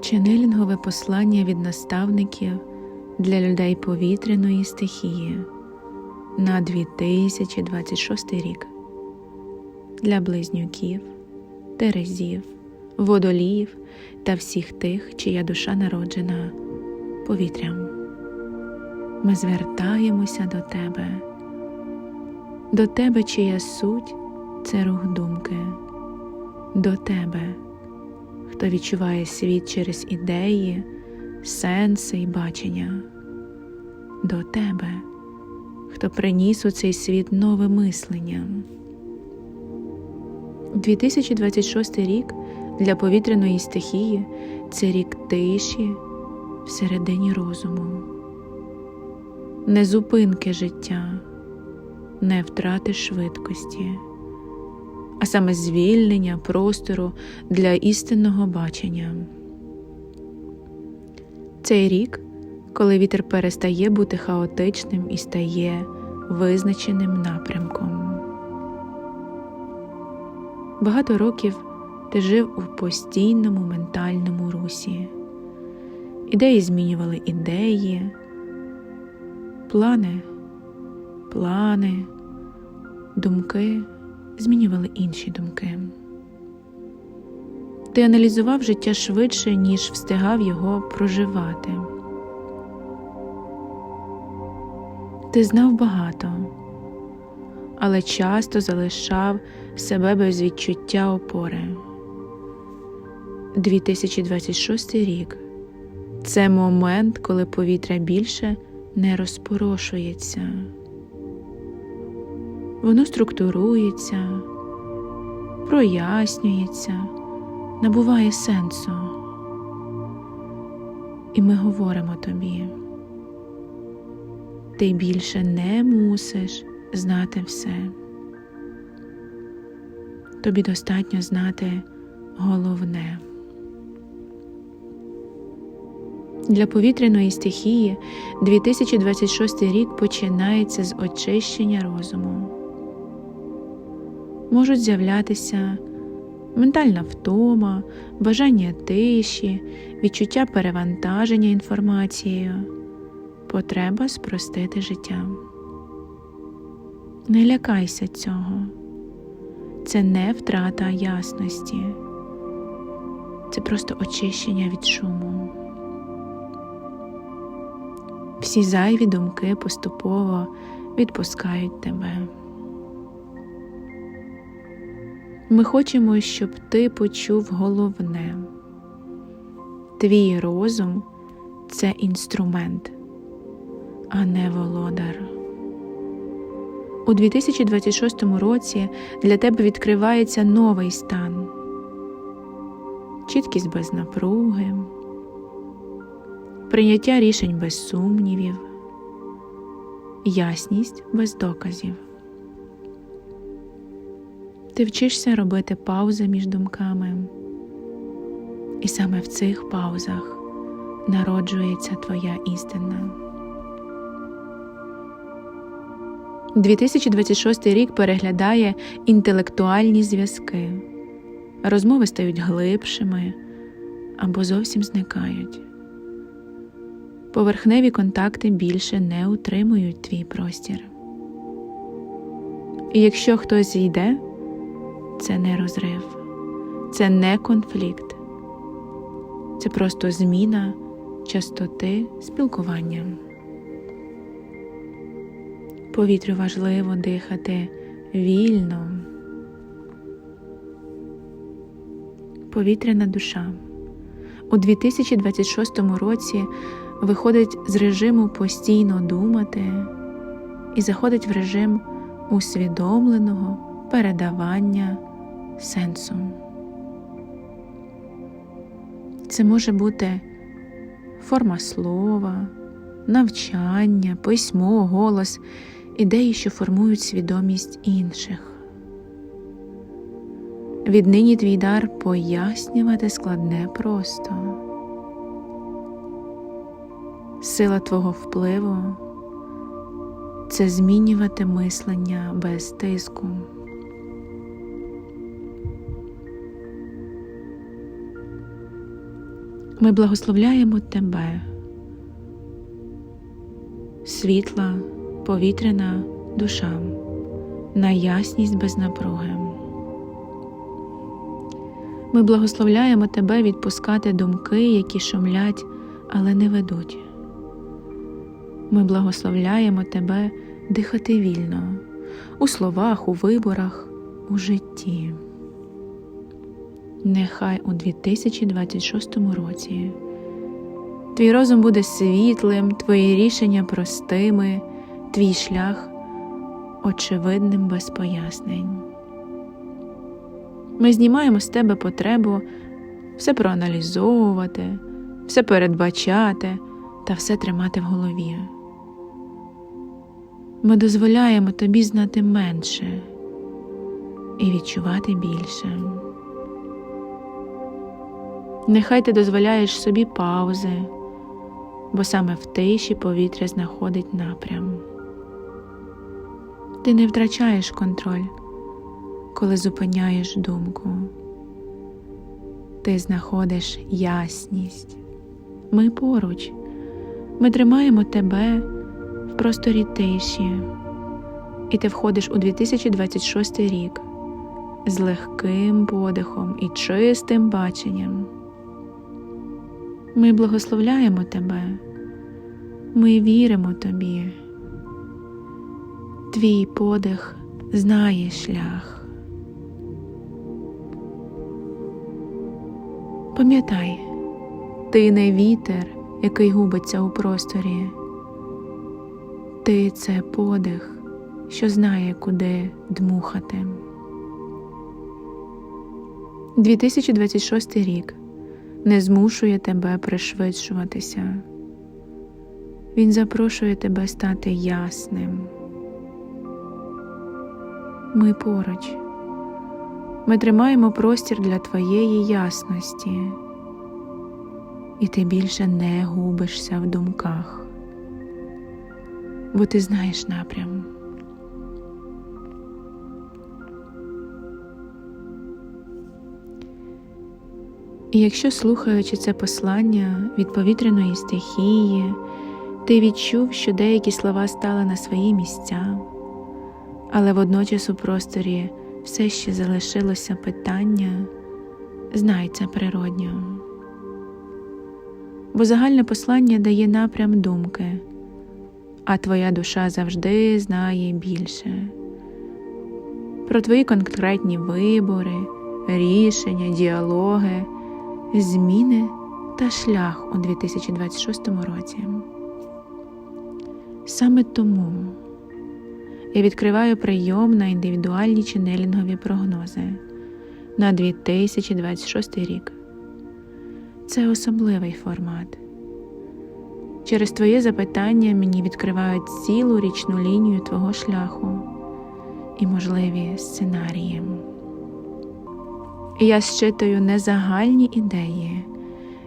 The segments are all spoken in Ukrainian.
Ченелінгове послання від наставників для людей повітряної стихії на 2026 рік? Для близнюків, терезів, водоліїв та всіх тих, чия душа народжена повітрям. Ми звертаємося до тебе, до тебе, чия суть це рух думки, до тебе хто відчуває світ через ідеї, сенси і бачення, до тебе, хто приніс у цей світ нове мислення. 2026 рік для повітряної стихії це рік тиші всередині розуму, не зупинки життя, не втрати швидкості а саме звільнення простору для істинного бачення. Цей рік, коли вітер перестає бути хаотичним і стає визначеним напрямком. Багато років ти жив у постійному ментальному русі. Ідеї змінювали ідеї, плани, плани, думки змінювали інші думки. Ти аналізував життя швидше, ніж встигав його проживати. Ти знав багато, але часто залишав себе без відчуття опори. 2026 рік це момент, коли повітря більше не розпорошується воно структурується, прояснюється, набуває сенсу. І ми говоримо тобі, ти більше не мусиш знати все. Тобі достатньо знати головне. Для повітряної стихії 2026 рік починається з очищення розуму можуть з'являтися ментальна втома, бажання тиші, відчуття перевантаження інформацією, потреба спростити життя. Не лякайся цього, це не втрата ясності, це просто очищення від шуму. Всі зайві думки поступово відпускають тебе. Ми хочемо, щоб ти почув головне. Твій розум це інструмент, а не володар. У 2026 році для тебе відкривається новий стан, чіткість без напруги, прийняття рішень без сумнівів, ясність без доказів. Ти вчишся робити паузи між думками, і саме в цих паузах народжується твоя істина. 2026 рік переглядає інтелектуальні зв'язки, розмови стають глибшими або зовсім зникають. Поверхневі контакти більше не утримують твій простір. І якщо хтось йде, це не розрив, це не конфлікт, це просто зміна частоти спілкування. Повітрю важливо дихати вільно. Повітряна душа у 2026 році виходить з режиму постійно думати і заходить в режим усвідомленого передавання сенсу. Це може бути форма слова, навчання, письмо, голос, ідеї, що формують свідомість інших. Віднині твій дар пояснювати складне просто. Сила твого впливу це змінювати мислення без тиску. Ми благословляємо Тебе, світла, повітряна душа, на ясність без напруги. Ми благословляємо Тебе відпускати думки, які шумлять, але не ведуть. Ми благословляємо Тебе дихати вільно у словах, у виборах, у житті. Нехай у 2026 році твій розум буде світлим, твої рішення простими, твій шлях очевидним без пояснень. Ми знімаємо з тебе потребу все проаналізовувати, все передбачати та все тримати в голові. Ми дозволяємо тобі знати менше і відчувати більше. Нехай ти дозволяєш собі паузи, бо саме в тиші повітря знаходить напрям. Ти не втрачаєш контроль, коли зупиняєш думку. Ти знаходиш ясність. Ми поруч, ми тримаємо тебе в просторі тиші, і ти входиш у 2026 рік з легким подихом і чистим баченням. Ми благословляємо тебе, ми віримо тобі. Твій подих знає шлях. Пам'ятай, ти не вітер, який губиться у просторі. Ти це подих, що знає, куди дмухати. 2026 рік не змушує тебе пришвидшуватися. Він запрошує тебе стати ясним. Ми поруч. Ми тримаємо простір для твоєї ясності, і ти більше не губишся в думках, бо ти знаєш напрям. І якщо, слухаючи це послання від повітряної стихії, ти відчув, що деякі слова стали на свої місця, але водночас у просторі все ще залишилося питання, знай це природньо. Бо загальне послання дає напрям думки, а твоя душа завжди знає більше. Про твої конкретні вибори, рішення, діалоги зміни та шлях у 2026 році. Саме тому я відкриваю прийом на індивідуальні ченелінгові прогнози на 2026 рік. Це особливий формат. Через твоє запитання мені відкривають цілу річну лінію твого шляху і можливі сценарії. Я щитую не загальні ідеї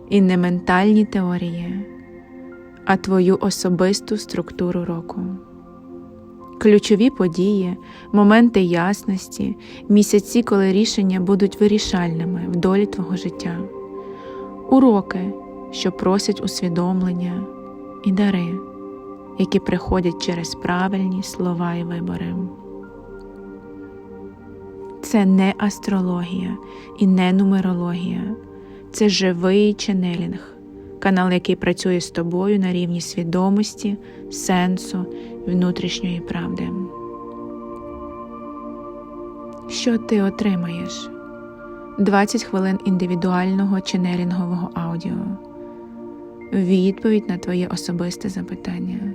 і не ментальні теорії, а твою особисту структуру року. Ключові події, моменти ясності, місяці, коли рішення будуть вирішальними в долі твого життя, уроки, що просять усвідомлення, і дари, які приходять через правильні слова і вибори. Це не астрологія і не нумерологія, це живий ченелінг, канал, який працює з тобою на рівні свідомості, сенсу, внутрішньої правди. Що ти отримаєш? 20 хвилин індивідуального ченелінгового аудіо. Відповідь на твоє особисте запитання.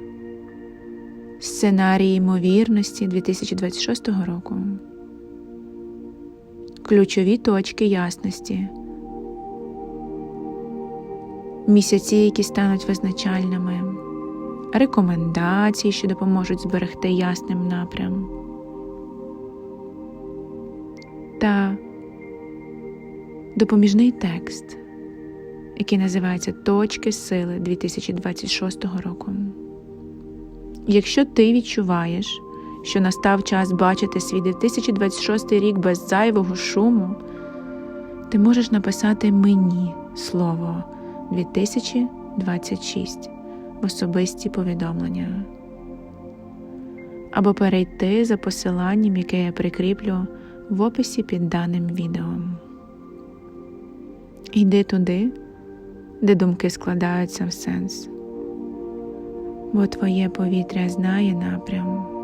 Сценарій ймовірності 2026 року ключові точки ясності, місяці, які стануть визначальними, рекомендації, що допоможуть зберегти ясним напрям, та допоміжний текст, який називається Точки сили 2026 року. Якщо ти відчуваєш, що настав час бачити свій 2026 рік без зайвого шуму, ти можеш написати мені слово 2026 в особисті повідомлення. Або перейти за посиланням, яке я прикріплю в описі під даним відео. Йди туди, де думки складаються в сенс, бо твоє повітря знає напрям.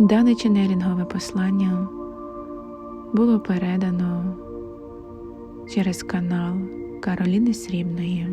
Дане ченелінгове послання було передано через канал Кароліни Срібної.